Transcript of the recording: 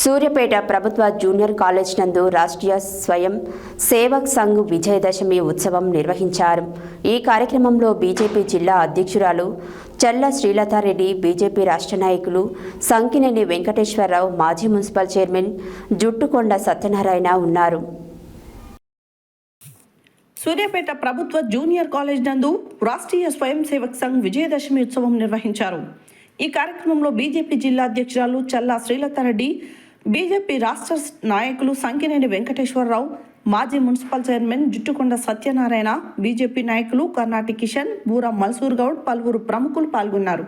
సూర్యపేట ప్రభుత్వ junior college నందు రాష్ట్రీయ స్వయం సేవక్ సంఘ్ విజయదశమి ఉత్సవం నిర్వహించారు. ఈ కార్యక్రమంలో బీజేపీ జిల్లా అధ్యక్షురాలు చల్ల శ్రీలతారెడ్డి బీజేపీ రాష్ట్ర నాయకులు సంకినేని వెంకటేశ్వరరావు మాజీ మున్సిపల్ చైర్మన్ జుట్టుకొండ సత్యనారాయణ ఉన్నారు. సూర్యాపేట ప్రభుత్వ జూనియర్ కాలేజ్ నందు రాష్ట్రీయ స్వయం సేవక్ సంఘ్ విజయదశమి ఉత్సవం నిర్వహించారు. ఈ కార్యక్రమంలో బీజేపీ జిల్లా అధ్యక్షురాలు చల్లా శ్రీలతారెడ్డి బీజేపీ రాష్ట్ర నాయకులు సంకినేని వెంకటేశ్వరరావు మాజీ municipal chairman Juttukonda Satyanarayana BJP నాయకులు కర్ణాటి కిషన్ బూరా మల్సూర్ గౌడ్ పలువురు ప్రముఖులు పాల్గొన్నారు.